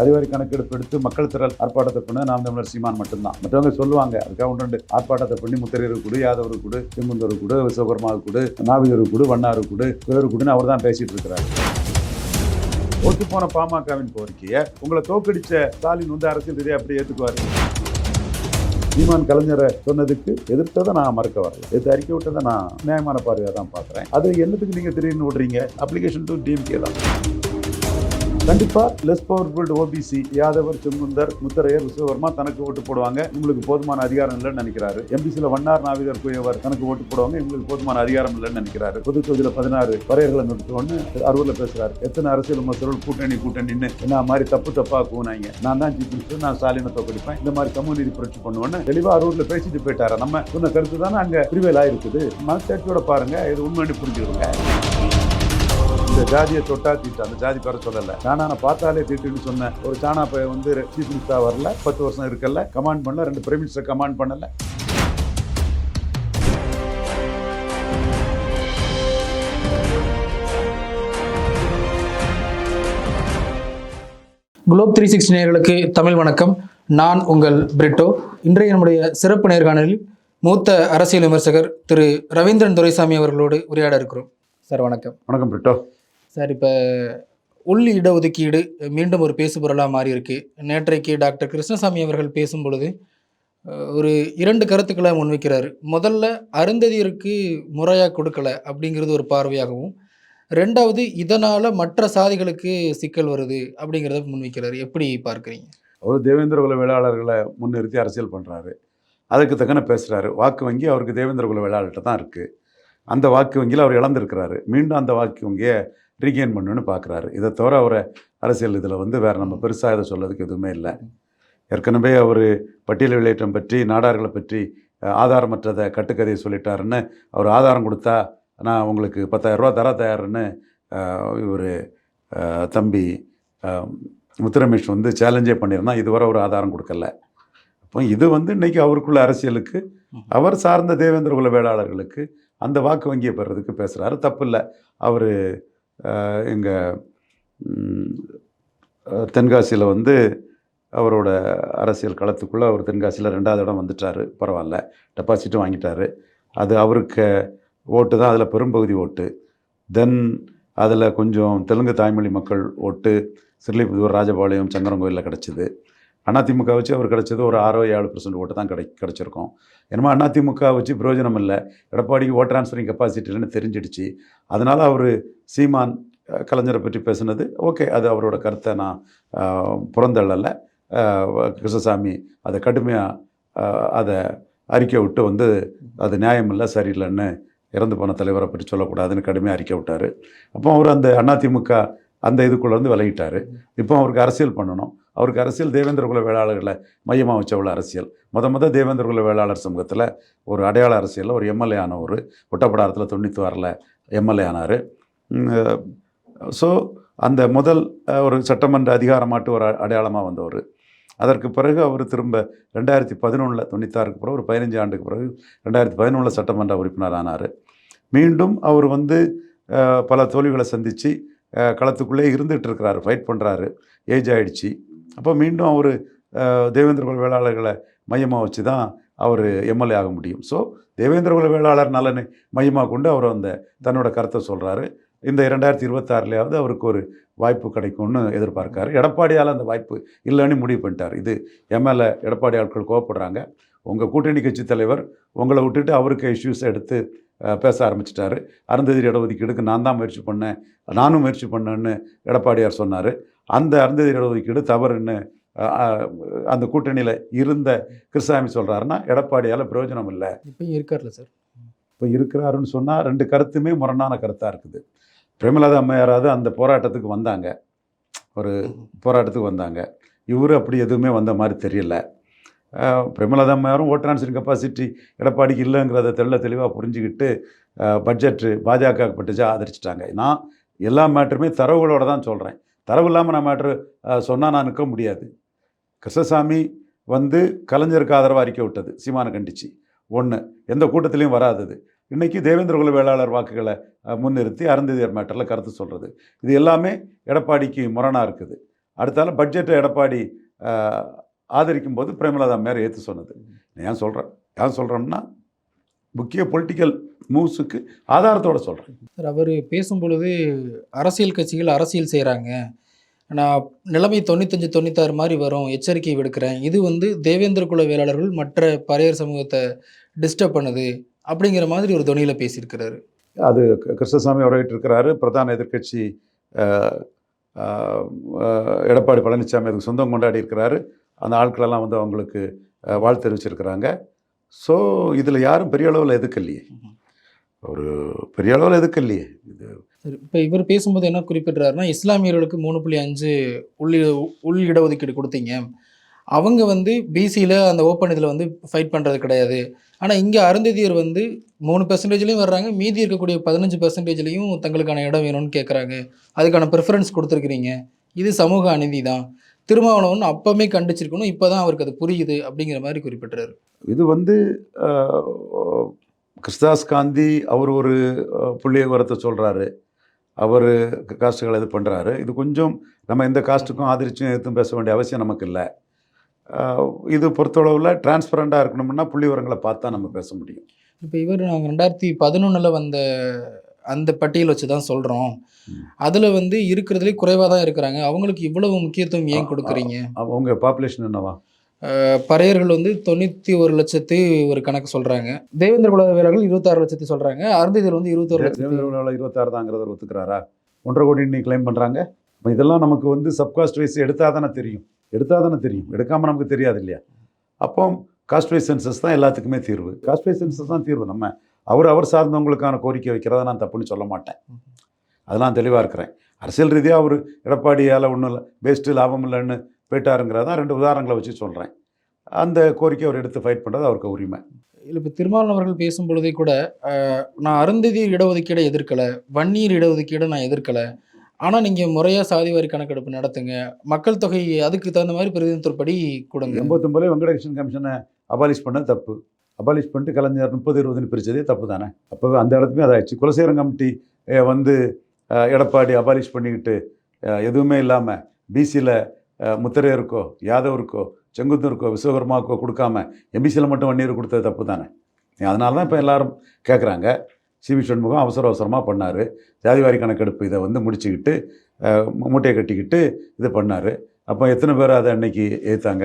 அறிவாரி கணக்கெடுப்பு எடுத்து மக்கள் திரள் ஆர்ப்பாட்டத்தை பண்ண நாம் தமிழர் சீமான் மட்டும்தான். மற்றவங்க சொல்லுவாங்க அதுக்காக ஒன்று ரெண்டு ஆர்ப்பாட்டத்தை பண்ணி முத்திரையருக்கு கூடு யாதவர் கூடு செங்குந்தருக்கு கூடு விஸ்வகர்மாவுக்கு கூடு நாவிகருக்கு கொடு வண்ணாருக்கு கூடு வேறு கூடுன்னு அவர் தான் பேசிட்டு இருக்கிறாரு. ஒத்து போன பாமகவின் கோரிக்கையை உங்களை தோக்கடிச்ச ஸ்டாலின் வந்து அரசியல் ரீதியாக அப்படி ஏற்றுக்குவார் சீமான் கலைஞரை சொன்னதுக்கு எதிர்த்ததை நான் மறக்க வரல. எதிர்த்து அறிக்கை விட்டதை நான் நியாயமான பார்வையாக தான் பார்க்குறேன். அது என்னத்துக்கு நீங்கள் திடீர்னு விடுறீங்க அப்ளிகேஷன் டு டிஎம்கே தான். கண்டிப்பாக less powerful OBC Yadavar Sengunthar Mutharaiyar Vishwavarma தனக்கு ஓட்டு போடுவாங்க. உங்களுக்கு போதுமான அதிகாரம் இல்லைன்னு நினைக்கிறாரு. எம்பிசியில் வண்ணார் நாவிதர் குயவர் தனக்கு ஓட்டு போடுவாங்க. இவங்களுக்கு போதுமான அதிகாரம் இல்லைன்னு நினைக்கிறாரு. பொது தொகுதியில் பதினாறு வரையர்களை நிறுத்தோன்னு அறுவரில் பேசுறாரு. எத்தனை அரசியல் விமர்சகர்கள் கூட்டணி கூட்டணின்னு என்ன மாதிரி தப்பு தப்பா கூனாங்க நான் தான் சீஃப் மினிஸ்டர் நான் ஸ்டாலினை தோக்கடிப்பேன் இந்த மாதிரி சமூக நீதி புரட்சி பண்ணுவேன்னு தெளிவாக அரூரில் பேசிட்டு போயிட்டாரு. நம்ம சொன்ன கருத்து தானே அங்கே பிரிவேல் ஆயிருக்குது. மனசாட்சியோட பாருங்க இது உண்மைன்னு புரிஞ்சுருங்க இந்த ஜாதியை தொட்டா தீட்டு. அந்த ஜாதி பேர சொல்லல. சாணான பார்த்தாலே தீட்டுன்னு சொன்ன ஒரு சாணா பையன் வந்து சீஃப் மினிஸ்டரா வரல. பத்து வருஷம் இருக்கல. கமாண்ட் பண்ணல. ரெண்டு பிரைம் மினிஸ்டர் கமாண்ட் பண்ணல. குளோப் த்ரீ சிக்ஸ்டி நேயர்களுக்கு தமிழ் வணக்கம். நான் உங்கள் பிரிட்டோ. இன்றைய நம்முடைய சிறப்பு நேர்காணலில் மூத்த அரசியல் விமர்சகர் திரு ரவீந்திரன் துரைசாமி அவர்களோடு உரையாட இருக்கிறோம். சார் வணக்கம். வணக்கம் பிரிட்டோ. சார் இப்போ உள் இடஒதுக்கீடு மீண்டும் ஒரு பேசுபொருளாக மாறி இருக்கு நேற்றைக்கு டாக்டர் கிருஷ்ணசாமி அவர்கள் பேசும் பொழுது ஒரு இரண்டு கருத்துக்களை முன்வைக்கிறார். முதல்ல அருந்ததியருக்கு முறையாக கொடுக்கல அப்படிங்கிறது ஒரு பார்வையாகவும் ரெண்டாவது இதனால் மற்ற சாதிகளுக்கு சிக்கல் வருது அப்படிங்கிறத முன்வைக்கிறார். எப்படி பார்க்குறீங்க? அவர் தேவேந்திர குல வேளாளர்களை முன்னிறுத்தி அரசியல் பண்ணுறாரு அதுக்கு தக்கன பேசுகிறாரு வாக்கு வங்கி அவருக்கு தேவேந்திர குல வேளாளர்கிட்ட தான் இருக்குது அந்த வாக்கு வங்கியில் அவர் இழந்திருக்கிறாரு. மீண்டும் அந்த வாக்கு வங்கியை ரீகெயின் பண்ணணும்னு பார்க்குறாரு. இதை தவிர அவரை அரசியல் இதில் வந்து வேறு நம்ம பெருசாக இதை சொல்லதுக்கு எதுவுமே இல்லை. ஏற்கனவே அவர் பட்டியல் வெளியேற்றம் பற்றி நாடார்களை பற்றி ஆதாரமற்றதை கட்டுக்கதையை சொல்லிட்டாருன்னு அவர் ஆதாரம் கொடுத்தா நான் உங்களுக்கு பத்தாயிரம் ரூபா தர தயாருன்னு இவர் தம்பி முத்துரமேஷ் வந்து சேலஞ்சே பண்ணியிருந்தான். இதுவரை ஒரு ஆதாரம் கொடுக்கல. அப்போ இது வந்து இன்றைக்கி அவருக்குள்ள அரசியலுக்கு அவர் சார்ந்த தேவேந்திர குல வேளாளர்களுக்கு அந்த வாக்கு வங்கியை பெறதுக்கு பேசுகிறாரு தப்பு இல்லை. அவர் எங்கள் தென்காசியில் வந்து அவரோட அரசியல் களத்துக்குள்ளே அவர் தென்காசியில் ரெண்டாவது இடம் வந்துட்டார். பரவாயில்ல. டெபாசிட்டும் வாங்கிட்டாரு. அது அவருக்கு ஓட்டு தான். அதில் பெரும்பகுதி ஓட்டு. தென் அதில் கொஞ்சம் தெலுங்கு தாய்மொழி மக்கள் ஓட்டு. ஸ்ரீலிபுத்தூர் ராஜபாளையம் சங்கரங்கோயிலில் கிடச்சிது. அதிமுக வச்சு அவர் கிடச்சது ஒரு ஆறோ ஏழு பர்சன்ட் ஓட்டு தான் கிடை கிடச்சிருக்கோம். என்னமோ அதிமுக வச்சு பிரயோஜனம் இல்லை. எடப்பாடிக்கு ஓட் ட்ரான்ஸ்ஃபரிங் கெப்பாசிட்டி இல்லைன்னு தெரிஞ்சிடுச்சு. அதனால் அவர் சீமான் கலைஞரை பற்றி பேசுனது. ஓகே அது அவரோட கருத்தை நான் புறந்தள்ளலை. கிருஷ்ணசாமி அதை கடுமையாக அதை அறிக்கை விட்டு வந்து அது நியாயமில்லை சரியில்லைன்னு இறந்து போன தலைவரை பற்றி சொல்லக்கூடாதுன்னு கடுமையாக அறிக்கை விட்டார். அப்போ அவர் அந்த அதிமுக அந்த இதுக்குள்ளேருந்து விலகிட்டார். இப்போ அவருக்கு அரசியல் பண்ணணும். அவருக்கு அரசியல் தேவேந்திர குல வேளாளர்களை மையமாக வச்ச உள்ள அரசியல். மொத மொதல் தேவேந்திர குல வேளாளர் சமூகத்தில் ஒரு அடையாள அரசியலில் ஒரு எம்எல்ஏ ஆனவர். ஒட்டப்படாரத்தில் தொண்ணூற்றி ஆறில் எம்எல்ஏ ஆனார். ஸோ அந்த முதல் ஒரு சட்டமன்ற அதிகாரமாட்டு ஒரு அடையாளமாக வந்தவர். அதற்கு பிறகு அவர் திரும்ப ரெண்டாயிரத்தி பதினொன்றில் தொண்ணூத்தாறுக்கு பிறகு ஒரு பதினஞ்சு ஆண்டுக்கு பிறகு ரெண்டாயிரத்தி பதினொன்றில் சட்டமன்ற உறுப்பினர் ஆனார். மீண்டும் அவர் வந்து பல தோல்விகளை சந்தித்து களத்துக்குள்ளே இருந்துகிட்டு இருக்கிறாரு ஃபைட் பண்ணுறாரு ஏஜ் ஆகிடுச்சு அப்போ மீண்டும் அவர் தேவேந்திர குல வேளாளர்களை மையமாக வச்சு தான் அவர் எம்எல்ஏ ஆக முடியும். ஸோ தேவேந்திர குல வேளாளர் நலனை மையமாக கொண்டு அவர் அந்த தன்னோட கருத்தை சொல்கிறாரு இந்த இரண்டாயிரத்தி இருபத்தாறுலையாவது அவருக்கு ஒரு வாய்ப்பு கிடைக்கும்னு எதிர்பார்க்காரு. எடப்பாடியால் அந்த வாய்ப்பு இல்லைன்னு முடிவு பண்ணிட்டார். இது எம்எல்ஏ எடப்பாடி ஆட்கள் கோவப்படுறாங்க. உங்கள் கூட்டணி கட்சி தலைவர் உங்களை விட்டுட்டு அவருக்கு இஷ்யூஸை எடுத்து பேச ஆரம்பிச்சிட்டாரு. அருந்ததி இடஒதுக்கீடுக்கு நான் தான் முயற்சி பண்ணேன் நானும் முயற்சி பண்ணேன்னு எடப்பாடியார் சொன்னார். அந்த அருந்ததி இடஒதுக்கீடு தவறுன்னு அந்த கூட்டணியில் இருந்த கிருஷ்ணசாமி சொல்கிறாருன்னா எடப்பாடியால் பிரயோஜனம் இல்லை. இப்பயும் இருக்கார்ல சார்? இப்போ இருக்கிறாருன்னு சொன்னால் ரெண்டு கருத்துமே முரணான கருத்தாக இருக்குது. பிரேமலதா அம்மையாராவது அந்த போராட்டத்துக்கு வந்தாங்க. ஒரு போராட்டத்துக்கு வந்தாங்க. இவர் அப்படி எதுவுமே வந்த மாதிரி தெரியல. பிரேமலதா அம்மையாரும் ஓட் கெப்பாசிட்டி எடப்பாடிக்கு இல்லைங்கிறத தெள்ள தெளிவாக புரிஞ்சுக்கிட்டு பட்ஜெட்டு பாஜக பட்டுச்சா ஆதரிச்சிட்டாங்க. நான் எல்லா மேட்டருமே தரவுகளோட தான் சொல்கிறேன் தரவு இல்லாமல் நான் மேட்ரு சொன்னால் நான் நிற்க முடியாது. கிருஷ்ணசாமி வந்து கலைஞருக்கு ஆதரவாக அறிக்கை விட்டது சீமானை கண்டிச்சு. ஒன்று எந்த கூட்டத்திலையும் வராதது. இன்றைக்கி தேவேந்திர குல வேளாளர் வாக்குகளை முன்னிறுத்தி அருந்ததியர் மேட்டரில் கருத்து சொல்கிறது இது எல்லாமே எடப்பாடிக்கு முரணாக இருக்குது. அடுத்தால பட்ஜெட்டை எடப்பாடி ஆதரிக்கும் போது பிரேமலதா மேயர் ஏற்று சொன்னது. ஏன் சொல்கிறேன் ஏன் சொல்கிறோம்னா முக்கிய பொலிட்டிக்கல் மூவ்ஸுக்கு ஆதாரத்தோட சொல்கிறேன் சார் அவர் பேசும்பொழுது அரசியல் கட்சிகள் அரசியல் செய்கிறாங்க நான் நிலைமை தொண்ணூத்தஞ்சு தொண்ணூத்தாறு மாதிரி வரும். எச்சரிக்கை விடுக்கிறேன். இது வந்து தேவேந்திர குல வேளாளர்கள் மற்ற பறையர் சமூகத்தை டிஸ்டர்ப் பண்ணுது. அப்படிங்கிற மாதிரி ஒரு தொனியில் பேசியிருக்கிறாரு. அது கிருஷ்ணசாமி உரையிட்டு இருக்கிறாரு பிரதான ஆஹ், எடப்பாடி பழனிசாமி அதுக்கு சொந்தம் கொண்டாடி இருக்கிறாரு. அந்த ஆட்களெல்லாம் வந்து அவங்களுக்கு வாழ்த்து தெரிவிச்சிருக்கிறாங்க. ஸோ இதில் யாரும் பெரிய அளவில் எதுக்கலையே ஒரு பெரிய அளவில் எதுக்கலையே இது சரி இப்போ இவர் பேசும்போது என்ன குறிப்பிட்றாருன்னா இஸ்லாமியர்களுக்கு மூணு புள்ளி அஞ்சு உள் உள் இடஒதுக்கீடு கொடுத்தீங்க. அவங்க வந்து பிசியில் அந்த ஓப்பன் இதில் வந்து ஃபைட் பண்ணுறது கிடையாது. ஆனால் இங்கே அருந்ததியர் வந்து மூணு பெர்சன்டேஜ்லேயும் வர்றாங்க. மீதி இருக்கக்கூடிய பதினஞ்சு பெர்சன்டேஜ்லேயும் தங்களுக்கான இடம் வேணும்னு கேட்குறாங்க அதுக்கான ப்ரிஃபரன்ஸ் கொடுத்துருக்குறீங்க. இது சமூக அநீதி தான். திருமாவளவன் அப்போவுமே கண்டிச்சிருக்கணும். இப்போ தான் அவருக்கு அது புரியுது அப்படிங்கிற மாதிரி குறிப்பிட்டார் இது வந்து கிறிஸ்தாஸ் காந்தி அவர் ஒரு புள்ளிய புள்ளி சொல்கிறாரு அவர் காஸ்ட்டுகளை இது பண்ணுறாரு இது கொஞ்சம் நம்ம எந்த காஸ்ட்டுக்கும் ஆதரிச்சும் எதுவும் பேச வேண்டிய அவசியம் நமக்கு இல்லை. இது பொறுத்தளவில் டிரான்ஸ்பரண்டாக இருக்கணும்னா புள்ளி விவரங்களை பார்த்தா நம்ம பேச முடியும். இப்போ இவர் நாங்கள் ரெண்டாயிரத்தி பதினொன்றில் வந்த அந்த பட்டியல் வச்சு தான் சொல்கிறோம். அதில் வந்து இருக்கிறதுலே குறைவாக தான் இருக்கிறாங்க. அவங்களுக்கு இவ்வளவு முக்கியத்துவம் ஏன் கொடுக்குறீங்க? அவங்க பாப்புலேஷன் என்னவா? பறையர்கள் வந்து தொண்ணூற்றி ஒரு லட்சத்து ஒரு கணக்கு சொல்கிறாங்க தேவேந்திர குல வேலர்கள் இருபத்தாறு லட்சத்து சொல்கிறாங்க அருந்ததியர் வந்து இருபத்தொரு தேவேந்திர இருபத்தாறு தாங்கிறத ஒத்துக்கிறாரா? ஒன்றரை கோடி கிளைம் பண்ணுறாங்க இப்போ இதெல்லாம் நமக்கு வந்து சப்காஸ்ட் வைஸ் எடுத்தால் தானே தெரியும். எடுத்தால் தானே தெரியும். எடுக்காமல் நமக்கு தெரியாது இல்லையா? அப்போ காஸ்ட் வைஸ் சென்சஸ் தான் எல்லாத்துக்குமே தீர்வு. காஸ்ட் வைஸ் சென்சஸ் தான் தீர்வு. நம்ம அவர் அவர் சார்ந்தவங்களுக்கான கோரிக்கை வைக்கிறத நான் தப்புன்னு சொல்ல மாட்டேன். அதெல்லாம் தெளிவாக இருக்கிறேன். அரசியல் ரீதியாக அவர் எடப்பாடியால் ஒன்றும் இல்லை பெஸ்ட்டு லாபம் இல்லைன்னு போயிட்டாருங்கிறதான் ரெண்டு உதாரணங்களை வச்சு சொல்கிறேன் அந்த கோரிக்கை அவர் எடுத்து ஃபைட் பண்ணுறது அவருக்கு உரிமை. இல்லை இப்போ திருமாவளவன் அவர்கள் பேசும்பொழுதே கூட நான் அருந்ததியர் இடஒதுக்கீடை எதிர்க்கலை வன்னியர் இடஒதுக்கீடை நான் எதிர்க்கலை ஆனால் நீங்கள் முறையாக சாதிவாரி கணக்கெடுப்பு நடத்துங்க. மக்கள் தொகை அதுக்கு தகுந்த மாதிரி பிரதிநிதித்துவப்படி கொடுங்க. எண்பத்தொம்பதுல வெங்கடகிருஷ்ணன் கமிஷனை அபாலிஷ் பண்ண தப்பு. அபாலிஷ் பண்ணிட்டு கலைஞர் முப்பது இருபதுன்னு பிரித்ததே தப்பு தானே? அப்போவே அந்த இடத்துமே அதாயிடுச்சு. குலசேரன் கமிட்டி வந்து எடப்பாடி அபாலிஷ் பண்ணிக்கிட்டு எதுவுமே இல்லாமல் பிசியில் முத்திரையருக்கோ யாதவருக்கோ செங்குத்தூருக்கோ விஸ்வகர்மாவுக்கோ கொடுக்காம எம்பிசியில் மட்டும் வன்னியர் கொடுத்தது தப்பு தானே? அதனால தான் இப்போ எல்லோரும் கேட்குறாங்க சிவி சண்முகம் அவசர அவசரமாக பண்ணார். ஜாதிவாரி கணக்கெடுப்பு இதை வந்து முடிச்சுக்கிட்டு மூட்டையை கட்டிக்கிட்டு இது பண்ணார். அப்போ எத்தனை பேர் அதை அன்னைக்கு ஏற்றாங்க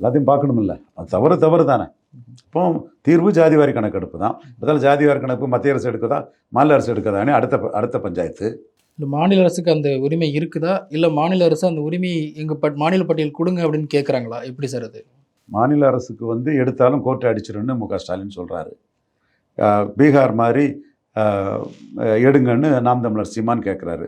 எல்லாத்தையும் பார்க்கணுமில்ல அது தவறு தவறு தானே. இப்போ தீர்வு ஜாதிவாரி கணக்கெடுப்பு தான். அதில் ஜாதிவாரி கணக்கு மத்திய அரசு எடுக்குதா? மாநில அரசு எடுக்குதானே அடுத்த அடுத்த பஞ்சாயத்து. இல்லை மாநில அரசுக்கு அந்த உரிமை இருக்குதா? இல்லை மாநில அரசு அந்த உரிமையை எங்கள் பட் மாநில பட்டியல் கொடுங்க அப்படின்னு கேட்குறாங்களா எப்படி சார் அது? மாநில அரசுக்கு வந்து எடுத்தாலும் கோர்ட்டை அடிச்சிருன்னு மு க ஸ்டாலின் சொல்கிறாரு பீகார் மாதிரி எடுங்கன்னு நாம் தமிழர் சீமான் கேட்குறாரு.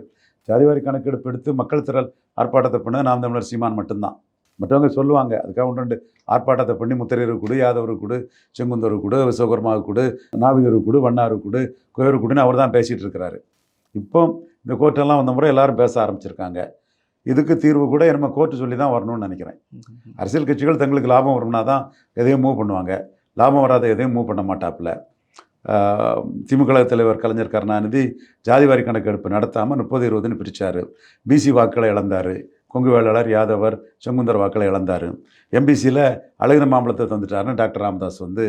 ஜாதிவாரி கணக்கெடுப்பு எடுத்து மக்கள் திரள் ஆர்ப்பாட்டத்தை பண்ண நாம் தமிழர் சீமான் மட்டும்தான். மற்றவங்க சொல்லுவாங்க அதுக்காக ஒன்று ரெண்டு ஆர்ப்பாட்டத்தை பண்ணி முத்திரையருக்கு கொடு யாதவருக்கு கொடு செங்குந்தருக்கு கொடு விஸ்வகர்மாவுக்கு கொடு நாவிகருக்கு கொடு வண்ணாருக்கு கொடு குயருக்கு கொடுன்னு அவர் தான் பேசிகிட்டு இருக்கிறாரு. இப்போ இந்த கோர்ட்டெல்லாம் வந்த முறை எல்லாரும் பேச ஆரம்பிச்சிருக்காங்க. இதுக்கு தீர்வு கூட நம்ம கோர்ட்டு சொல்லி தான் வரணும்னு நினைக்கிறேன். அரசியல் கட்சிகள் தங்களுக்கு லாபம் வரும்னா தான் எதையும் மூவ் பண்ணுவாங்க. லாபம் வராத எதையும் மூவ் பண்ண மாட்டாப்புல. திமுக தலைவர் கலைஞர் கருணாநிதி ஜாதிவாரி கணக்கெடுப்பு நடத்தாமல் முப்பது இருபதுன்னு பிரித்தார் பிசி வாக்களை இழந்தார். கொங்கு வேளாளர் யாதவர் செங்குந்தர் வாக்களை இழந்தார். எம்பிசியில் அழகின மாம்பழத்தை தந்துட்டாருன்னு டாக்டர் ராமதாஸ் வந்து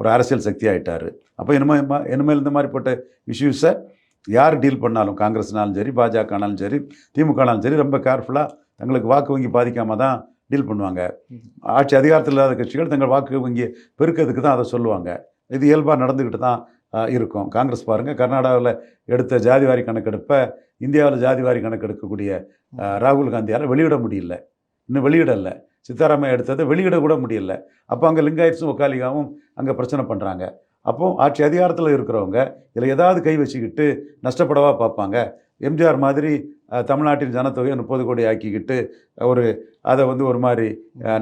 ஒரு அரசியல் சக்தி ஆயிட்டாரு. அப்போ இனிமே இனிமேல் இந்த மாதிரிப்பட்ட இஷ்யூஸை யார் டீல் பண்ணாலும் காங்கிரஸ்னாலும் சரி பாஜகனாலும் சரி திமுகனாலும் சரி ரொம்ப கேர்ஃபுல்லாக தங்களுக்கு வாக்கு வங்கி பாதிக்காம தான் டீல் பண்ணுவாங்க. ஆட்சி அதிகாரத்தில் இல்லாத கட்சிகள் தங்கள் வாக்கு வங்கியை பெருக்கிறதுக்கு தான் அதை சொல்லுவாங்க. இது இயல்பாக நடந்துக்கிட்டு தான் இருக்கும். காங்கிரஸ் பாருங்கள் கர்நாடகாவில் எடுத்த ஜாதிவாரி கணக்கெடுப்பை இந்தியாவில் ஜாதிவாரி கணக்கெடுக்கக்கூடிய ராகுல் காந்தியால் வெளியிட முடியல. இன்னும் வெளியிடலை. சித்தாராமையா எடுத்ததை வெளியிட கூட முடியல. அப்போ அங்கே லிங்காயட்ஸும் ஒக்காலிகாவும் அங்கே பிரச்சனை பண்ணுறாங்க அப்போ ஆட்சி அதிகாரத்தில் இருக்கிறவங்க இதில் ஏதாவது கை வச்சுக்கிட்டு நஷ்டப்படவா பார்ப்பாங்க. எம்ஜிஆர் மாதிரி தமிழ்நாட்டின் ஜனத்தொகையை முப்பது கோடி ஆக்கிக்கிட்டு ஒரு அதை வந்து ஒரு மாதிரி அஹ்,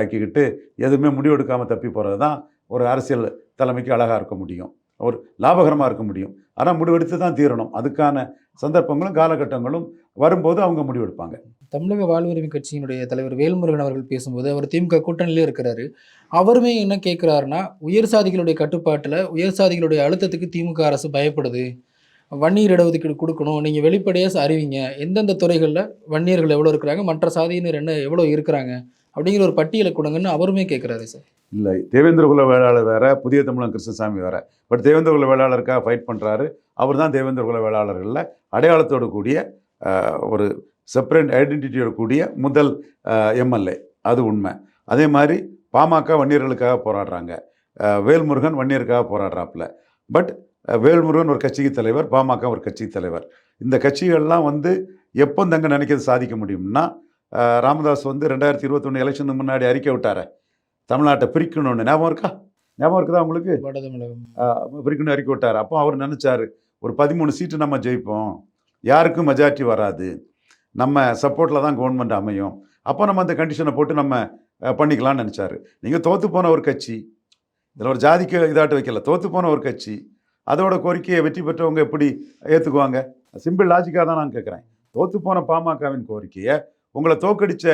ஆக்கிக்கிட்டு எதுவுமே முடிவெடுக்காமல் தப்பி போகிறது தான் ஒரு அரசியல் தலைமைக்கு அழகாக இருக்க முடியும். ஒரு லாபகரமாக இருக்க முடியும். ஆனால் முடிவெடுத்து தான் தீரணும். அதுக்கான சந்தர்ப்பங்களும் காலகட்டங்களும் வரும்போது அவங்க முடிவெடுப்பாங்க. தமிழக வாழ்வுரிமை கட்சியினுடைய தலைவர் வேல்முருகன் அவர்கள் பேசும்போது அவர் திமுக கூட்டணியிலே இருக்கிறாரு. அவருமே என்ன கேட்குறாருன்னா உயர் சாதிகளுடைய கட்டுப்பாட்டில் உயர் சாதிகளுடைய அழுத்தத்துக்கு திமுக அரசு பயப்படுது. வன்னியர் இடஒதுக்கீடு கொடுக்கணும். நீங்கள் வெளிப்படையாக அறிவிங்க. எந்தெந்த துறைகளில் வன்னியர்கள் எவ்வளோ இருக்கிறாங்க மற்ற சாதியினர் என்ன எவ்வளோ இருக்கிறாங்க? அப்படிங்கிற ஒரு பட்டியலை கொடுங்கன்னு அவருமே கேட்குறாரு சார். இல்லை தேவேந்திர குல வேளாளர் வேற புதிய தமிழன் கிருஷ்ணசாமி வேற. பட் தேவேந்திர குல வேளாளருக்காக ஃபைட் பண்ணுறாரு அவர் தான் தேவேந்திர குல வேளாளர்களில் அடையாளத்தோடு கூடிய ஒரு செப்பரேட் ஐடென்டிட்டியோட கூடிய முதல் எம்எல்ஏ. அது உண்மை. அதே மாதிரி பாமக வன்னியர்களுக்காக போராடுறாங்க. வேல்முருகன் வன்னியருக்காக போராடுறாப்புல. பட் வேல்முருகன் ஒரு கட்சிக்கு தலைவர் பாமக ஒரு கட்சிக்கு தலைவர். இந்த கட்சிகள்லாம் வந்து எப்போ தங்க நினைக்கிறது சாதிக்க முடியும்னா ராமதாஸ் வந்து ரெண்டாயிரத்தி இருபத்தொன்று எலெக்ஷனுக்கு முன்னாடி அறிக்கை விட்டாரே. தமிழ்நாட்டை பிரிக்கணும்னு. ஞாபகம் இருக்கா? ஞாபகம் இருக்குதா உங்களுக்கு? பிரிக்கணும் அறிக்கை விட்டார். அப்போ அவர் நினச்சாரு ஒரு பதிமூணு சீட்டு நம்ம ஜெயிப்போம். யாருக்கும் மெஜாரிட்டி வராது. நம்ம சப்போர்ட்டில் தான் கவர்மெண்ட் அமையும். அப்போ நம்ம அந்த கண்டிஷனை போட்டு நம்ம பண்ணிக்கலாம்னு நினச்சாரு. நீங்கள் தோற்று போன ஒரு கட்சி இதில் ஒரு ஜாதிக்கு இதாட்டு வைக்கல தோற்று போன ஒரு கட்சி அதோட கோரிக்கையை வெற்றி பெற்றவங்க எப்படி ஏற்றுக்குவாங்க சிம்பிள் லாஜிக்காக தான் நான் கேட்குறேன் தோற்று போன பாமகவின் கோரிக்கையை உங்களை தோக்கடிச்ச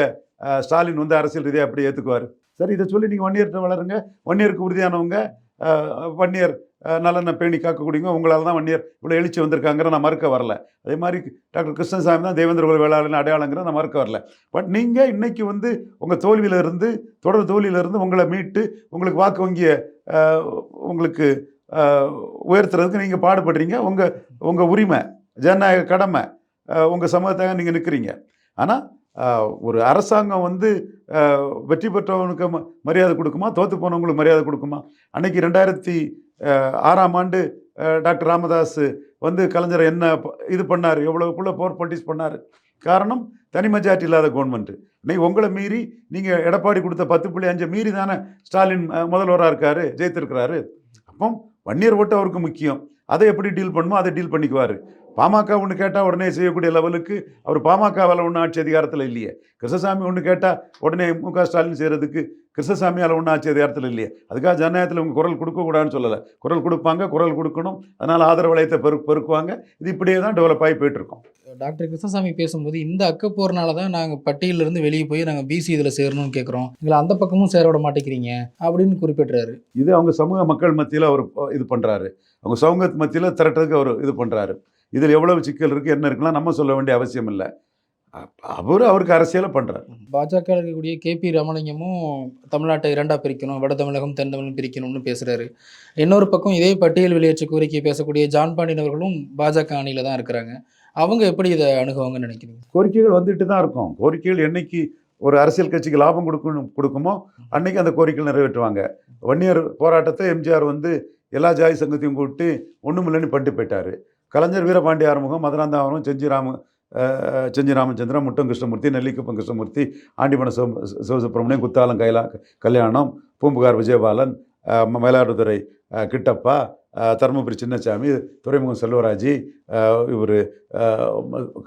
ஸ்டாலின் வந்து அரசியல் ரீதியாக எப்படி ஏற்றுக்குவார் சரி இதை சொல்லி நீங்கள் ஒன் இயர்கிட்ட வளருங்க. ஒன் இயருக்கு உறுதியானவங்க ஒன் இயர் நல்லெண்ண பேணி காக்கக்கூடியவங்க உங்களால் தான் ஒன் இயர் இவ்வளோ எழுச்சி வந்திருக்காங்கிற நான் மறுக்க வரல. அதே மாதிரி டாக்டர் கிருஷ்ணசாமி தான் தேவேந்திர குல வேளாளர் அடையாளங்கிற நான் மறுக்க வரல. பட் நீங்கள் இன்னைக்கு வந்து உங்கள் தோல்வியிலிருந்து தொடர் தோல்வியிலிருந்து உங்களை மீட்டு உங்களுக்கு வாக்கு வங்கியை உங்களுக்கு உயர்த்துறதுக்கு நீங்கள் பாடுபடுறீங்க. உங்கள் உங்கள் உரிமை ஜனநாயக கடமை உங்கள் சமூகத்தாக நீங்கள் நிற்கிறீங்க ஆனால் ஒரு அரசாங்கம் வந்து வெற்றி பெற்றவனுக்கு ம- மரியாதை கொடுக்குமா? தோற்று போனவங்களுக்கு மரியாதை கொடுக்குமா? அன்னைக்கு ரெண்டாயிரத்தி ஆறாம் ஆண்டு டாக்டர் ராமதாஸ் வந்து கலைஞர் என்ன இது பண்ணார்? எவ்வளோக்குள்ளே போர் பாலிட்டிக்ஸ் பண்ணார்? காரணம் தனி மெஜாரிட்டி இல்லாத கவர்மெண்ட்டு இன்னைக்கு உங்களை மீறி நீங்கள் எடப்பாடி கொடுத்த பத்து புள்ளி அஞ்சு மீறி தானே ஸ்டாலின் முதல்வராக இருக்கார் ஜெயித்திருக்கிறாரு? அப்போ வன்னியர் ஓட்டு அவருக்கு முக்கியம். அதை எப்படி டீல் பண்ணுமோ அதை டீல் பண்ணிக்குவார். பாமக ஒன்று கேட்டால் உடனே செய்யக்கூடிய லெவலுக்கு அவர் பாமகவால் ஒன்றும் ஆட்சி அதிகாரத்தில் இல்லையே. கிருஷ்ணசாமி ஒன்று கேட்டால் உடனே மு க ஸ்டாலின் செய்கிறதுக்கு கிருஷ்ணசாமியால் ஒன்றும் ஆட்சி அதிகாரத்தில் இல்லையே. அதுக்காக ஜனநாயகத்தில் இவங்க குரல் கொடுக்கக்கூடாதுன்னு சொல்லலை. குரல் கொடுப்பாங்க குரல் கொடுக்கணும். அதனால் ஆதரவு வளையத்தை பெரு பெருக்குவாங்க. இது இப்படியே தான் டெவலப் ஆகி போயிட்டுருக்கோம் டாக்டர் கிருஷ்ணசாமி பேசும்போது இந்த அக்கப்போர்னால தான் நாங்கள் பட்டியலிருந்து வெளியே போய் நாங்கள் பிசி இதில் சேரணும்னு கேட்குறோம் எங்களை அந்த பக்கமும் சேர விட மாட்டேங்கிறீங்க அப்படின்னு குறிப்பிட்றாரு. இது அவங்க சமூக மக்கள் மத்தியில் அவர் இது பண்ணுறாரு அவங்க சமூக மத்தியில் திரட்டுறதுக்கு அவர் இது பண்ணுறாரு இதில் எவ்வளவு சிக்கல் இருக்குது என்ன இருக்குலாம் நம்ம சொல்ல வேண்டிய அவசியம் இல்லை. அவர் அவருக்கு அரசியலை பண்ணுறாரு பாஜக இருக்கக்கூடிய கேபி ராமலிங்கமும் தமிழ்நாட்டை இரண்டா பிரிக்கணும் வட தமிழகம் தென் தமிழகம் பிரிக்கணும்னு பேசுறாரு. இன்னொரு பக்கம் இதே பட்டியல் வெளியேற்ற கோரிக்கை பேசக்கூடிய ஜான் பாண்டியன் அவர்களும் பாஜக அணியில தான் இருக்கிறாங்க. அவங்க எப்படி இதை அணுகுவாங்கன்னு நினைக்கிறீங்க? கோரிக்கைகள் வந்துட்டு தான் இருக்கும். கோரிக்கைகள் என்னைக்கு ஒரு அரசியல் கட்சிக்கு லாபம் கொடுக்கணும் கொடுக்குமோ அன்னைக்கு அந்த கோரிக்கைகள் நிறைவேற்றுவாங்க. வன்னியர் போராட்டத்தை எம்ஜிஆர் வந்து எல்லா ஜாதி சங்கத்தையும் கூப்பிட்டு ஒன்றும் இல்லைன்னு பண்ணிட்டு போயிட்டார். கலைஞர் வீரபாண்டி ஆறுமுகம் மதுராந்தாவரம் செஞ்சி ராம செஞ்சி ராமச்சந்திரன் முட்டம் கிருஷ்ணமூர்த்தி நெல்லிக்குப்பம் கிருஷ்ணமூர்த்தி ஆண்டிமன சிவ சிவசுப்ரமணியம் குத்தாலம் கைலா கல்யாணம் பூம்புகார் விஜயபாலன் மயிலாடுதுறை கிட்டப்பா தருமபுரி சின்னசாமி துறைமுகம் செல்வராஜி இவர்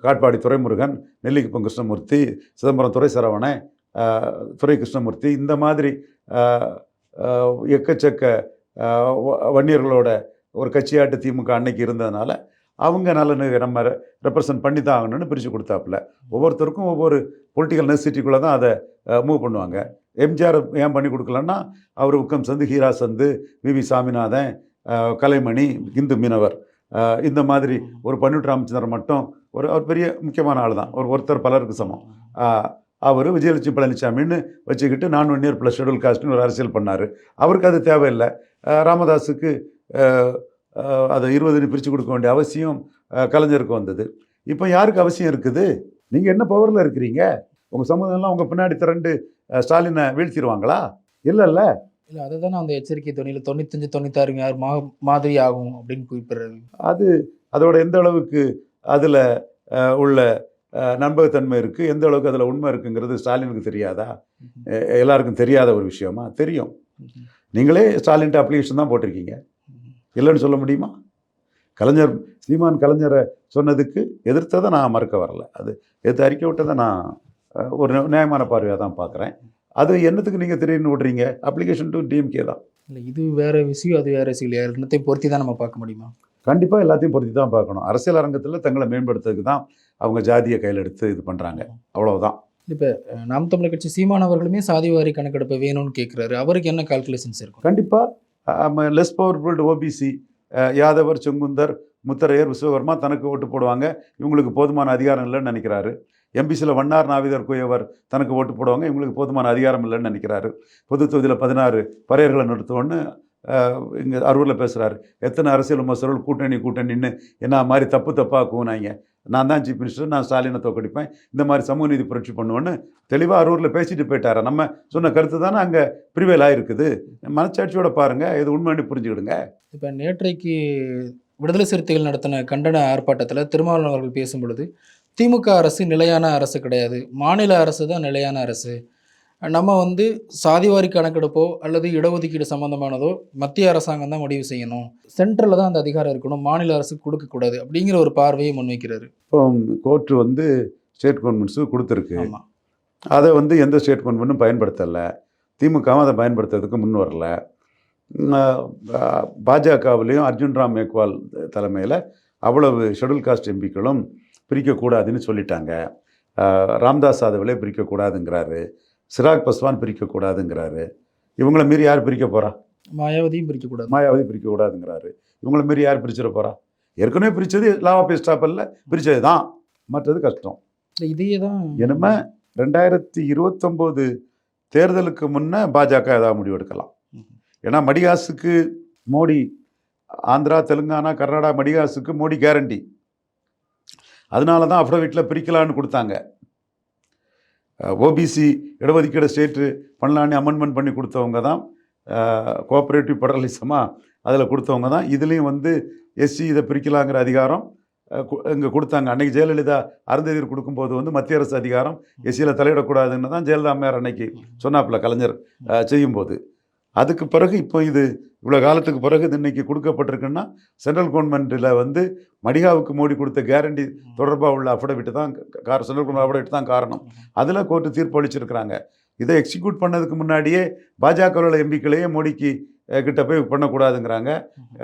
காட்பாடி துரைமுருகன் நெல்லிக்குப்பம் கிருஷ்ணமூர்த்தி சிதம்பரம் துரை சரவணன் துறை கிருஷ்ணமூர்த்தி இந்த மாதிரி எக்கச்சக்க வன்னியர்களோட ஒரு கட்சியாட்டு திமுக அன்னைக்கு இருந்ததுனால அவங்க நலனு நம்ம ரெப்ரசன்ட் பண்ணி தான் ஆகணும்னு பிரித்து கொடுத்தாப்புல. ஒவ்வொருத்தருக்கும் ஒவ்வொரு பொலிட்டிக்கல் நெசிட்டிக்குள்ளே தான் அதை மூவ் பண்ணுவாங்க. எம்ஜிஆர் ஏன் பண்ணி கொடுக்கலன்னா அவர் உக்கம் சந்து ஹீரா சந்து விவி சாமிநாதன் கலைமணி இந்து மீனவர். இந்த மாதிரி ஒரு பன்னிட்டு ராமச்சந்திரன் மட்டும் ஒரு அவர் பெரிய முக்கியமான ஆள் தான் ஒரு ஒருத்தர் பலருக்கு சமம். அவர் விஜயலட்சுமி பழனிசாமின்னு வச்சுக்கிட்டு நான் ஒன் இயர் ப்ளஸ் ஷெடியூல் காஸ்ட்னு ஒரு அரசியல் பண்ணார். அவருக்கு அது தேவையில்லை. ராமதாஸுக்கு அதை இருபதுன்னு பிரித்து கொடுக்க வேண்டிய அவசியம் கலைஞருக்கு வந்தது. இப்போ யாருக்கு அவசியம் இருக்குது? நீங்கள் என்ன பவரில் இருக்கிறீங்க? உங்கள் சமூகம்லாம் உங்கள் பின்னாடி திரண்டு ஸ்டாலினை வீழ்த்திடுவாங்களா இல்லைல்ல இல்லை. அதை தானே அந்த எச்சரிக்கை தொனியில் தொண்ணூத்தஞ்சு தொண்ணூத்தாறு யார் மா மாதிரி ஆகும் அப்படின்னு குறிப்பிடுறாரு அது அதோட எந்த அளவுக்கு அதில் உள்ள நம்பகத்தன்மை இருக்குது எந்த அளவுக்கு அதில் உண்மை இருக்குங்கிறது ஸ்டாலினுக்கு தெரியாதா? எல்லாருக்கும் தெரியாத ஒரு விஷயமா? தெரியும். நீங்களே ஸ்டாலின்ட்ட அப்ளிகேஷன் தான் போட்டிருக்கீங்க. இல்லைன்னு சொல்ல முடியுமா? கலைஞர் சீமான் கலைஞரை சொன்னதுக்கு எதிர்த்ததை நான் மறுக்க வரல. அது எதிர்த்து அறிக்கை விட்டதை நான் ஒரு நியாயமான பார்வையாக தான் பார்க்குறேன் அது என்னத்துக்கு நீங்கள் திடீர்னு விட்றீங்க? அப்ளிகேஷன் டு டிஎம்கே தான். இல்லை இது வேற விஷயம் அது வேற விஷயம் இல்லையா? ரெண்டுத்தையும் பொருத்தி தான் நம்ம பார்க்க முடியுமா? கண்டிப்பாக எல்லாத்தையும் பொருத்தி தான் பார்க்கணும். அரசியல் அரங்கத்தில் தங்களை மேம்படுத்துறதுக்கு தான் அவங்க ஜாதியை கையில் எடுத்து இது பண்ணுறாங்க அவ்வளவுதான். அஹ் நாம் தமிழர் கட்சி சீமான் அவர்களுமே சாதிவாரி கணக்கெடுப்பு வேணும்னு கேட்குறாரு அவருக்கு என்ன கால்குலேஷன்ஸ் இருக்கும்? கண்டிப்பாக less powerful OBC Yadavar Sengunthar Mutharaiyar Vishwakarma தனக்கு ஓட்டு போடுவாங்க. இவங்களுக்கு போதுமான அதிகாரம் இல்லைன்னு நினைக்கிறாரு. எம்பிசியில் வண்ணார் நாவிதர் குயவர் தனக்கு ஓட்டு போடுவாங்க. இவங்களுக்கு போதுமான அதிகாரம் இல்லைன்னு நினைக்கிறாரு. பொது தொகுதியில் பதினாறு பறையர்களை நிறுத்துவோன்னு இங்கே அரூரில் பேசுகிறாரு எத்தனை அரசியல் விமர்சகர்கள் கூட்டணி கூட்டணின்னு என்ன மாதிரி தப்பு தப்பாக கூனாங்க நான் தான் சீஃப் மினிஸ்டர் நான் ஸ்டாலினை தோக்கடிப்பேன் இந்த மாதிரி சமூக நீதி புரட்சி பண்ணுவேன்னு தெளிவாக அரூரில் பேசிட்டு போயிட்டாரா. நம்ம சொன்ன கருத்து தானே அங்கே பிரிவேல் ஆகிருக்குது மனச்சாட்சியோட பாருங்கள் இது உண்மைன்னு புரிஞ்சுக்கிடுங்க. இப்போ நேற்றைக்கு விடுதலை சிறுத்தைகள் நடத்தின கண்டன ஆர்ப்பாட்டத்தில் திருமாவளவன் அவர்கள் பேசும் பொழுது திமுக அரசு நிலையான அரசு கிடையாது. மாநில அரசு தான் நிலையான அரசு. நம்ம வந்து சாதிவாரி கணக்கெடுப்போ அல்லது இடஒதுக்கீடு சம்மந்தமானதோ மத்திய அரசாங்கம் தான் முடிவு செய்யணும். சென்ட்ரலில் தான் அந்த அதிகாரம் இருக்கணும். மாநில அரசு கொடுக்கக்கூடாது அப்படிங்கிற ஒரு பார்வையை முன்வைக்கிறாரு. இப்போ கோர்ட்டு வந்து ஸ்டேட் கவர்மெண்ட்ஸு கொடுத்துருக்கு. அதை வந்து எந்த ஸ்டேட் கவர்மெண்ட்டும் பயன்படுத்தலை. திமுகவும் அதை பயன்படுத்துறதுக்கு முன் வரல. பாஜகவிலையும் அர்ஜுன் ராம் மேக்வால் தலைமையில் அவ்வளவு ஷெட்யூல் காஸ்ட் எம்பிக்களும் பிரிக்கக்கூடாதுன்னு சொல்லிட்டாங்க. ராம்தாஸ் யாதவ்லே பிரிக்கக்கூடாதுங்கிறாரு. சிராக் பஸ்வான் பிரிக்கக்கூடாதுங்கிறாரு. இவங்கள மீறி யார் பிரிக்க போகிறா மாயாவதியும் பிரிக்கக்கூடாது. மாயாவதி பிரிக்கக்கூடாதுங்கிறாரு. இவங்கள மீறி யார் பிரிச்சிட போகிறா ஏற்கனவே பிரித்தது லாவா பேஸ்டாப்பல்ல பிரித்தது தான் மற்றது கஷ்டம். இதையே தான் இனிமே ரெண்டாயிரத்தி இருபத்தொம்போது தேர்தலுக்கு முன்னே பாஜக ஏதாவது முடிவு எடுக்கலாம். ஏன்னா மடிகாசுக்கு மோடி ஆந்திரா தெலுங்கானா கர்நாடகா மடிகாசுக்கு மோடி கேரண்டி அதனால தான் அஃபிடவிட்டில் பிரிக்கலான்னு கொடுத்தாங்க. ஓபிசி இடஒதுக்கீடு ஸ்டேட்டு பண்ணலான்னு அமெண்ட்மெண்ட் பண்ணி கொடுத்தவங்க தான் கோஆப்ரேட்டிவ் ஃபெடரலிசமாக அதில் கொடுத்தவங்க தான். இதுலேயும் வந்து எஸ்சி இதை பிரிக்கலாங்கிற அதிகாரம் இங்கே கொடுத்தாங்க. அன்றைக்கி ஜெயலலிதா அருந்ததியர் கொடுக்கும்போது வந்து மத்திய அரசு அதிகாரம் எஸ்சியில் தலையிடக்கூடாதுன்னு தான் ஜெயலலிதா அம்மையார் அன்னைக்கு சொன்னாப்புல கலைஞர் செய்யும்போது. அதுக்கு பிறகு இப்போ இது இவ்வளோ காலத்துக்கு பிறகு இது இன்னைக்கு கொடுக்கப்பட்டிருக்குன்னா சென்ட்ரல் கவர்மெண்ட்டில் வந்து மடிகாவுக்கு மோடி கொடுத்த கேரண்டி தொடர்பாக உள்ள அஃபிடவிட் தான் கார் சென்ட்ரல் கவர்மெண்ட் அஃபிடவிட் தான் காரணம். அதில் கோர்ட்டு தீர்ப்பு அளிச்சிருக்கிறாங்க இதை எக்ஸிக்யூட் பண்ணதுக்கு முன்னாடியே பாஜகவில் எம்பிக்களையே மோடிக்கு கிட்ட போய் பண்ணக்கூடாதுங்கிறாங்க.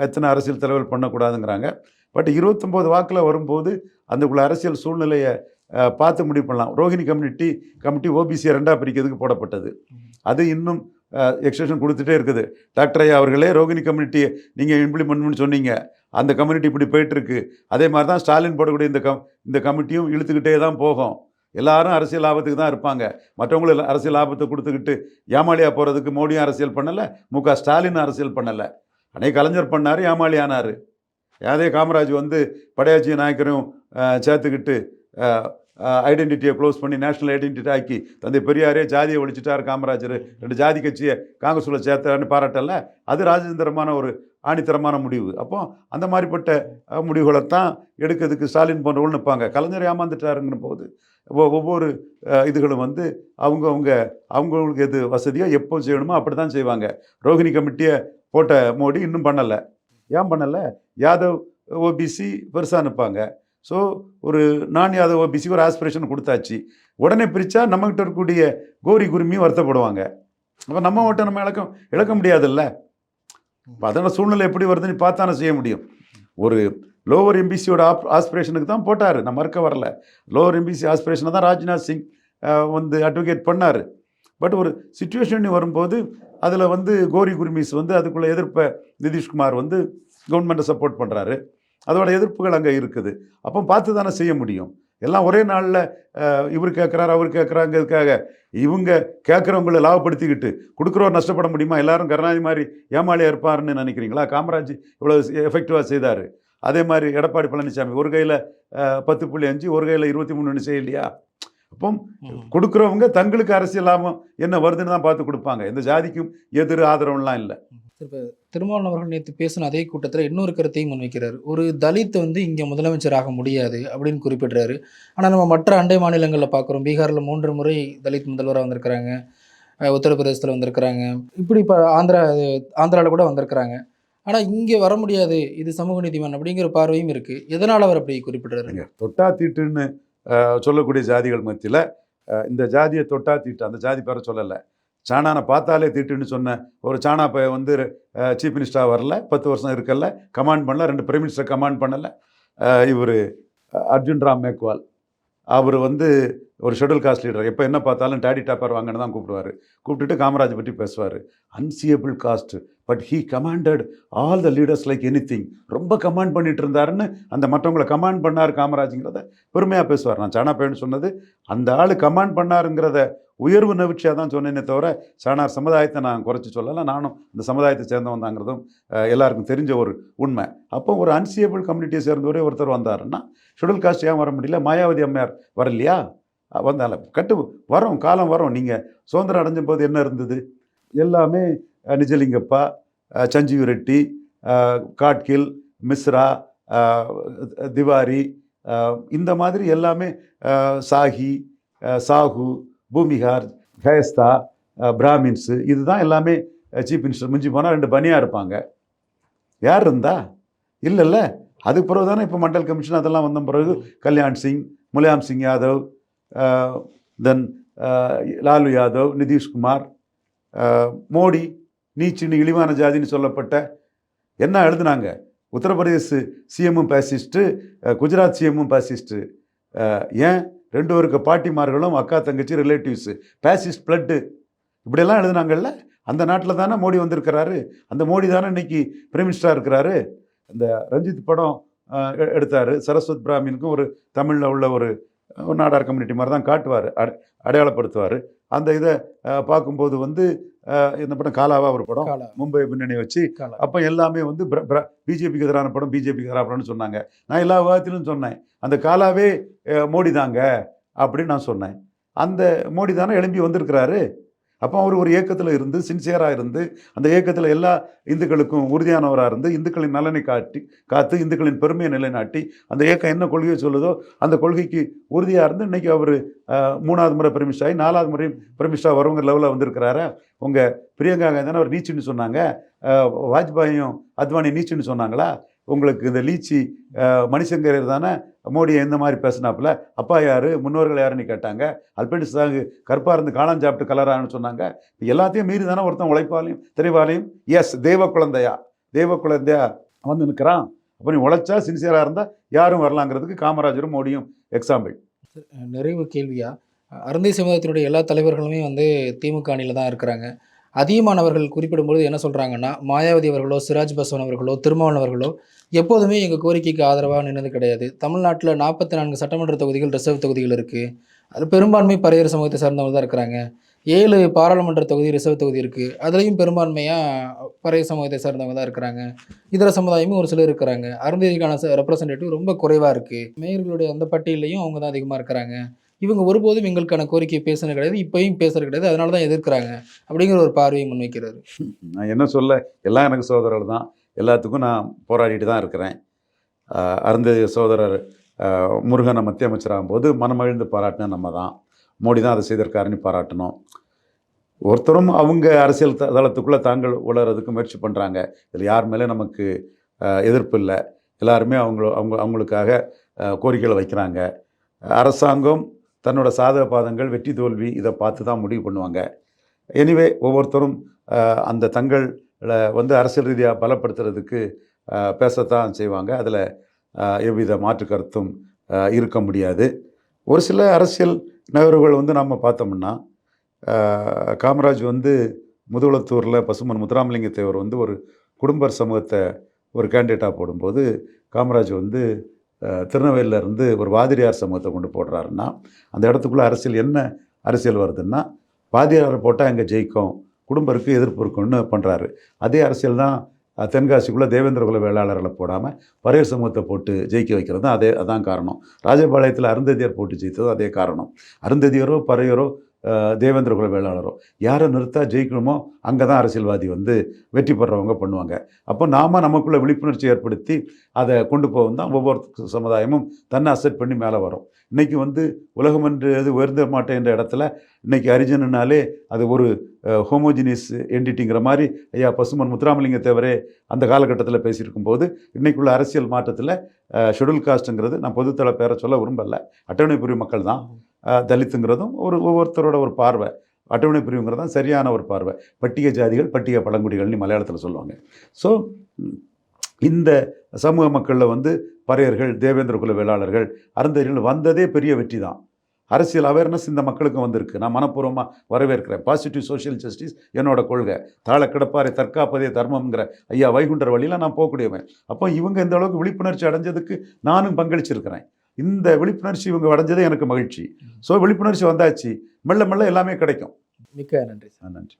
எத்தனை அரசியல் தலைவர் பண்ணக்கூடாதுங்கிறாங்க. பட் இருபத்தொம்போது வாக்கில் வரும்போது அந்தக்குள்ள அரசியல் சூழ்நிலையை பார்த்து முடிவு பண்ணலாம். ரோஹிணி கம்யூனிட்டி கமிட்டி ஓபிசியை ரெண்டாக பிரிக்கிறதுக்கு போடப்பட்டது. அது இன்னும் எக்ஸ்டென்ஷன் கொடுத்துட்டே இருக்குது. டாக்டர் ஐயா அவர்களே ரோகிணி கம்யூனிட்டியை நீங்கள் இம்ப்ளிமெண்ட்னு சொன்னீங்க. அந்த கம்யூனிட்டி இப்படி போயிட்டுருக்கு. அதே மாதிரி தான் ஸ்டாலின் போடக்கூடிய இந்த கம் இந்த கமிட்டியும் இழுத்துக்கிட்டே தான் போகும். எல்லாரும் அரசியல் லாபத்துக்கு தான் இருப்பாங்க. மற்றவங்களும் அரசியல் லாபத்தை கொடுத்துக்கிட்டு ஏமாளியாக போகிறதுக்கு மோடியும் அரசியல் பண்ணலை மு க ஸ்டாலின் அரசியல் பண்ணலை. அன்னைக்கு கலைஞர் பண்ணார் ஏமாளி ஆனார். அதே காமராஜ் வந்து படையாச்சி நாயக்கரும் சேர்த்துக்கிட்டு ஐடென்டிட்டியை க்ளோஸ் பண்ணி நேஷனல் ஐடென்டிட்டி ஆக்கி தந்தை பெரியாரே ஜாதியை ஒழிச்சிட்டார் காமராஜர். ரெண்டு ஜாதி கட்சியை காங்கிரஸில் சேர்த்தாருன்னு பாராட்டல. அது ராஜேந்திரமான ஒரு ஆணித்தரமான முடிவு. அப்போ அந்த மாதிரிப்பட்ட முடிவுகளை முடிவுகளைத்தான் எடுக்கிறதுக்கு ஸ்டாலின் போன்றவர்கள் நிற்பாங்க. கலைஞர் ஏமாந்துட்டாருங்கிற போது ஒவ்வொரு இதுகளும் வந்து அவங்கவுங்க அவங்களுக்கு எது வசதியோ எப்போ செய்யணுமோ அப்படி தான் செய்வாங்க. ரோஹிணி கமிட்டியை போட்ட மோடி இன்னும் பண்ணலை. ஏன் பண்ணலை? யாதவ் ஓபிசி பெருசாக நிற்பாங்க. ஸோ ஒரு நான் யாதவ் ஓபிசி ஒரு ஆஸ்பிரேஷன் கொடுத்தாச்சு. உடனே பிரித்தா நம்மகிட்ட இருக்கக்கூடிய கோரி குருமியும் வருத்தப்படுவாங்க. அப்போ நம்ம ஓட்டை நம்ம இழக்க இழக்க முடியாதுல்ல? இப்போ அதனால் சூழ்நிலை எப்படி வருதுன்னு பார்த்தானே செய்ய முடியும். ஒரு லோவர் எம்பிசியோட ஆப் ஆஸ்பிரேஷனுக்கு தான் போட்டார். நான் மறுக்க வரல. லோவர் எம்பிசி ஆஸ்பிரேஷனை தான் ராஜ்நாத் சிங் வந்து அட்வொகேட் பண்ணார். பட் ஒரு சுச்சுவேஷன் வரும்போது அதில் வந்து கோரி குருமிஸ் வந்து அதுக்குள்ளே எதிர்ப்பை நிதிஷ்குமார் வந்து கவர்மெண்ட்டை சப்போர்ட் பண்ணுறாரு அதோட எதிர்ப்புகள் அங்கே இருக்குது. அப்போ பார்த்து தானே செய்ய முடியும். எல்லாம் ஒரே நாளில் இவர் கேட்குறாரு அவர் கேட்குறாங்கிறதுக்காக இவங்க கேட்குறவங்களை லாபப்படுத்திக்கிட்டு கொடுக்குறவர் நஷ்டப்பட முடியுமா? எல்லாரும் கருணாநிதி மாதிரி ஏமாளியாக இருப்பாருன்னு நினைக்கிறீங்களா? காமராஜ் இவ்வளோ எஃபெக்டிவாக செய்தார். அதே மாதிரி எடப்பாடி பழனிசாமி ஒரு கையில் பத்து புள்ளி அஞ்சு ஒரு கையில் இருபத்தி மூணு செய்யலையா? அப்போ கொடுக்குறவங்க தங்களுக்கு அரசியல் லாபம் என்ன வருதுன்னு தான் பார்த்து கொடுப்பாங்க. இந்த ஜாதிக்கும் எதிர் ஆதரவுலாம் இல்லை. இப்போ திருமாவளவன் அவர்கள் நேற்று பேசின அதே கூட்டத்தில் இன்னொரு கருத்தையும் முன்வைக்கிறார். ஒரு தலித் வந்து இங்கே முதலமைச்சராக முடியாது அப்படின்னு குறிப்பிடுறாரு. ஆனால் நம்ம மற்ற அண்டை மாநிலங்களில் பார்க்குறோம் பீகாரில் மூன்று முறை தலித் முதல்வராக வந்திருக்கிறாங்க. உத்தரப்பிரதேசத்தில் வந்திருக்கிறாங்க. இப்படி இப்போ ஆந்திரா ஆந்திராவில் கூட வந்திருக்கிறாங்க. ஆனால் இங்கே வர முடியாது. இது சமூக நீதிமன்றம் அப்படிங்கிற பார்வையும் இருக்குது எதனால் அவர் அப்படி குறிப்பிடுறாரு? தொட்டா தீட்டுன்னு சொல்லக்கூடிய ஜாதிகள் மத்தியில் இந்த ஜாதியை தொட்டா தீட்டு. அந்த ஜாதி பேரை சொல்லலை. சாணானை பார்த்தாலே தீட்டுன்னு சொன்ன ஒரு சாணா இப்போ வந்து சீஃப் மினிஸ்டராக வரல பத்து வருஷம் இருக்கல கமாண்ட் பண்ணல ரெண்டு பிரைம் மினிஸ்டர் கமாண்ட் பண்ணலை. இவர் அர்ஜுன் ராம் மேக்வால். அவர் வந்து ஒரு ஷெட்யூல் காஸ்ட் லீடர் எப்போ என்ன பார்த்தாலும் டாடி டாப்பர் வாங்கன்னு தான் கூப்பிடுவார். கூப்பிட்டுட்டு காமராஜ் பற்றி பேசுவார். Unseeable caste but he commanded all the leaders like anything ரொம்ப கமாண்ட் பண்ணிட்டு இருந்தாருன்னு அந்த மற்றவங்களை கமாண்ட் பண்ணார் காமராஜுங்கிறத பெருமையாக பேசுவார். நான் சாணாப்பேன்னு சொன்னது அந்த ஆள் கமாண்ட் பண்ணாருங்கிறத உயர்வு நவிச்சியாக தான் சொன்னேனே தவிர சாணார் சமுதாயத்தை நான் குறைச்சி சொல்லலை. நானும் இந்த சமுதாயத்தை சேர்ந்தவன் தாங்கிறதும் எல்லாருக்கும் தெரிஞ்ச ஒரு உண்மை. அப்போ ஒரு அன்சியபிள் கம்யூனிட்டியை சேர்ந்தவரே ஒருத்தர் வந்தாருன்னா ஷெடியூல் காஸ்ட் ஏன் வர முடியல? மாயாவதி அம்மையார் வரலையா? வந்தால கட்டு வரோம் காலம் வரும் நீங்கள் சுதந்திரம் அடைஞ்ச போது என்ன இருந்தது? எல்லாமே நிஜலிங்கப்பா சஞ்சீவ் ரெட்டி காட்கில் மிஸ்ரா திவாரி இந்த மாதிரி எல்லாமே சாஹி சாஹு பூமிகார் கயஸ்தா அஹ், பிராமின்ஸு இதுதான் எல்லாமே சீஃப் மினிஸ்டர் மிஞ்சி போனால் ரெண்டு பனியாக இருப்பாங்க. யார் இருந்தா? இல்லைல்ல. அதுக்கு பிறகு தானே இப்போ மண்டல் கமிஷன் அதெல்லாம் வந்த பிறகு கல்யாண் சிங் முலாயம் சிங் யாதவ் தென் லாலு யாதவ் நிதிஷ்குமார் மோடி நீச்சின்னு இழிவான ஜாதின்னு சொல்லப்பட்ட என்ன எழுதுனாங்க? உத்தரப்பிரதேச சிஎம்மும் பேசிஸ்ட்டு uh, குஜராத் சிஎம்மும் பேசிஸ்ட்டு uh, ஏன்? ரெண்டு பேருக்கு பாட்டிமார்களும் அக்கா தங்கச்சி ரிலேட்டிவ்ஸு பேசிஸ்ட் பிளட்டு இப்படியெல்லாம் எழுதுனாங்கல்ல? அந்த நாட்டில் தானே மோடி வந்திருக்கிறாரு. அந்த மோடி தானே இன்னைக்கு பிரைம் மினிஸ்டராக இருக்கிறாரு. இந்த ரஞ்சித் படம் uh, எடுத்தார். சரஸ்வத் பிராமினுக்கும் ஒரு தமிழில் உள்ள ஒரு ஒரு நாடார் கம்யூனிட்டி மாதிரி தான் காட்டுவார் அட அடையாளப்படுத்துவார். அந்த இதை பார்க்கும்போது வந்து இந்த படம் காலாவா ஒரு படம் மும்பை பின்னணி வச்சு அப்போ எல்லாமே வந்து பிஜேபிக்கு எதிரான படம் பிஜேபிக்கு எதிரான படம்னு சொன்னாங்க. நான் எல்லா விவாதத்திலும் சொன்னேன் அந்த காலாவே மோடி தாங்க அப்படின்னு நான் சொன்னேன். அந்த மோடி தானே எழும்பி வந்திருக்கிறாரு. அப்போ அவர் ஒரு இயக்கத்தில் இருந்து சின்சியராக இருந்து அந்த இயக்கத்தில் எல்லா இந்துக்களுக்கும் உறுதியானவராக இருந்து இந்துக்களின் நலனை காட்டி காத்து இந்துக்களின் பெருமையை நிலைநாட்டி அந்த இயக்கம் என்ன கொள்கையை சொல்லுதோ அந்த கொள்கைக்கு உறுதியாக இருந்து இன்னைக்கு அவர் மூணாவது முறை பிரமிஷ் நாலாவது முறையும் பிரமிஷா வருவங்க லெவலில் வந்திருக்கிறாரு. உங்கள் பிரியங்கா காந்தி அவர் நீச்சுன்னு சொன்னாங்க. வாஜ்பாயும் அத்வானி நீச்சுன்னு சொன்னாங்களா? உங்களுக்கு இந்த லீச்சி அஹ், மணிசங்கர் தானே மோடியை எந்த மாதிரி பேசினாப்புல? அப்பா யார்? முன்னோர்கள் யாருன்னு கேட்டாங்க. அல்பென்டிஸ் தான் கருப்பாக இருந்து காளான் சாப்பிட்டு கலரான்னு சொன்னாங்க. எல்லாத்தையும் மீறி தானே ஒருத்தன் உழைப்பாலையும் தெளிவாலையும் எஸ் தெய்வ குழந்தையா? தெய்வ குழந்தையா? வந்து நிற்கிறான் அப்போ நீ உழைச்சா சின்சியராக இருந்தால் யாரும் வரலாங்கிறதுக்கு காமராஜரும் மோடியும் எக்ஸாம்பிள் நிறைவு கேள்வியா? அருந்தை சமுதாயத்தினுடைய எல்லா தலைவர்களுமே வந்து திமுக அணியில் தான் இருக்கிறாங்க. அதிகமானவர்கள் குறிப்பிடும்போது என்ன சொல்கிறாங்கன்னா மாயாவதி அவர்களோ சிராஜ் பஸ்வான் அவர்களோ திருமாவளவன் அவர்களோ எப்போதுமே எங்கள் கோரிக்கைக்கு ஆதரவாக நின்றது கிடையாது. தமிழ்நாட்டில் நாற்பத்தி நான்கு சட்டமன்ற தொகுதிகள் ரிசர்வ் தொகுதிகள் இருக்குது அது பெரும்பான்மை பறையர் சமூகத்தை சார்ந்தவங்க தான் இருக்கிறாங்க. ஏழு பாராளுமன்ற தொகுதி ரிசர்வ் தொகுதி இருக்குது அதுலேயும் பெரும்பான்மையாக பறையர் சமூகத்தை சார்ந்தவங்க தான் இருக்கிறாங்க. இதர சமுதாயமும் ஒரு சிலர் இருக்கிறாங்க. அருந்ததிக்கான ரெப்ரசன்டேட்டிவ் ரொம்ப குறைவாக இருக்குது மேயர்களுடைய அந்த பட்டியலையும் அவங்க தான் அதிகமாக இருக்கிறாங்க. இவங்க ஒருபோதும் எங்களுக்கான கோரிக்கை பேசுனது கிடையாது இப்பயும் பேசுறது கிடையாது அதனால தான் எதிர்க்கிறாங்க அப்படிங்கிற ஒரு பார்வையை முன்வைக்கிறாரு. நான் என்ன சொல்ல எல்லாம் எனக்கு சோதரர்கள் தான். எல்லாத்துக்கும் நான் போராடிட்டு தான் இருக்கிறேன். அருந்த அருந்ததி சகோதரர் முருகனை மத்திய அமைச்சராகும் போது மனமகிழ்ந்து பாராட்டின நம்ம தான். மோடி தான் அதை செய்திருக்காருன்னு பாராட்டணும். ஒருத்தரும் அவங்க அரசியல் த- தளத்துக்குள்ளே தாங்கள் உளறதுக்கு முயற்சி பண்ணுறாங்க இதில் யார் மேலே நமக்கு எதிர்ப்பு இல்லை. எல்லாருமே அவங்க அவங்க அவங்களுக்காக கோரிக்கைகளை வைக்கிறாங்க. அரசாங்கம் தன்னோட சாதக பாதங்கள் வெற்றி தோல்வி இதை பார்த்து தான் முடிவு பண்ணுவாங்க. எனிவே ஒவ்வொருத்தரும் அந்த தங்கள் வந்து அரசியல் ரீதியாக பலப்படுத்துறதுக்கு பேசத்தான் செய்வாங்க. அதில் எவ்வித மாற்று கருத்தும் இருக்க முடியாது. ஒரு சில அரசியல் நகர்வுகள் வந்து நம்ம பார்த்தோம்னா காமராஜ் வந்து முதுகுளத்தூரில் பசுமன் முத்துராமலிங்க தேவர் வந்து ஒரு குடும்பர் சமூகத்தை ஒரு கேண்டிடேட்டாக போடும்போது காமராஜ் வந்து திருநெல்வேலியிலேருந்து ஒரு வாதிரியார் சமூகத்தை கொண்டு போடுறாருன்னா அந்த இடத்துக்குள்ளே அரசியல் என்ன அரசியல் வருதுன்னா வாதியாரை போட்டால் அங்கே ஜெயிக்கும் குடும்பருக்கு எதிர்ப்பு இருக்கும்னு பண்ணுறாரு அதே அரசியல் தான் தென்காசிக்குள்ளே தேவேந்திர குல வேளாளர்களை போடாமல் பரையர் சமூகத்தை போட்டு ஜெயிக்க வைக்கிறதும் அதே அதான் காரணம். ராஜபாளையத்தில் அருந்ததியர் போட்டு ஜெயித்ததும் அதே காரணம். அருந்ததியரோ பறையரோ தேவேந்திர குல வேளாளரோ. யாரை நிறுத்தா ஜெயிக்கணுமோ அங்கே தான் அரசியல்வாதி வந்து வெற்றி பெறவங்க பண்ணுவாங்க. அப்போ நாம நமக்குள்ள விழிப்புணர்ச்சி ஏற்படுத்தி அதை கொண்டு போகும் தான் ஒவ்வொரு சமுதாயமும் தன்னை அசெட் பண்ணி மேலே வரும். இன்றைக்கி வந்து உலகம் என்று எது உயர்ந்த மாட்டேன் என்ற இடத்துல இன்னைக்கு அரிஜனுனாலே அது ஒரு ஹோமோஜினியஸ் என்டிட்டிங்கிற மாதிரி ஐயா பசுமன் முத்துராமலிங்க தேவரே அந்த காலகட்டத்தில் பேசியிருக்கும் போது இன்றைக்குள்ள அரசியல் மாற்றத்தில் ஷெட்யூல் காஸ்ட்டுங்கிறது நான் பொதுத்தள பேரை சொல்ல விரும்பலை. அட்டவணை பிரிவு மக்கள் தான். தலித்துங்கிறதும் ஒரு ஒவ்வொருத்தரோட ஒரு பார்வை. அட்டவணை பிரிவுங்கிறது தான் சரியான ஒரு பார்வை. பட்டிய ஜாதிகள் பட்டிய பழங்குடிகள்னு மலையாளத்தில் சொல்லுவாங்க. ஸோ இந்த சமூக மக்களில் வந்து பறையர்கள் தேவேந்திர குல வேளாளர்கள் அருந்ததிகள் வந்ததே பெரிய வெற்றி தான். அரசியல் அவேர்னஸ் இந்த மக்களுக்கும் வந்திருக்கு. நான் மனப்பூர்வமாக வரவேற்கிறேன். பாசிட்டிவ் சோஷியல் ஜஸ்டிஸ் என்னோட கொள்கை. தாழ கிடப்பாரை தற்காப்பதே தர்மம்ங்கிற ஐயா வைகுண்டர் வழியில் நான் போகக்கூடியவன். அப்போ இவங்க இந்த அளவுக்கு விழிப்புணர்ச்சி அடைஞ்சதுக்கு நானும் பங்களிச்சிருக்கிறேன். இந்த விழிப்புணர்ச்சி இவங்க அடைஞ்சதே எனக்கு மகிழ்ச்சி. ஸோ விழிப்புணர்ச்சி வந்தாச்சு. மெல்ல மெல்ல எல்லாமே கிடைக்கும். மிக்க நன்றி சார். நன்றி.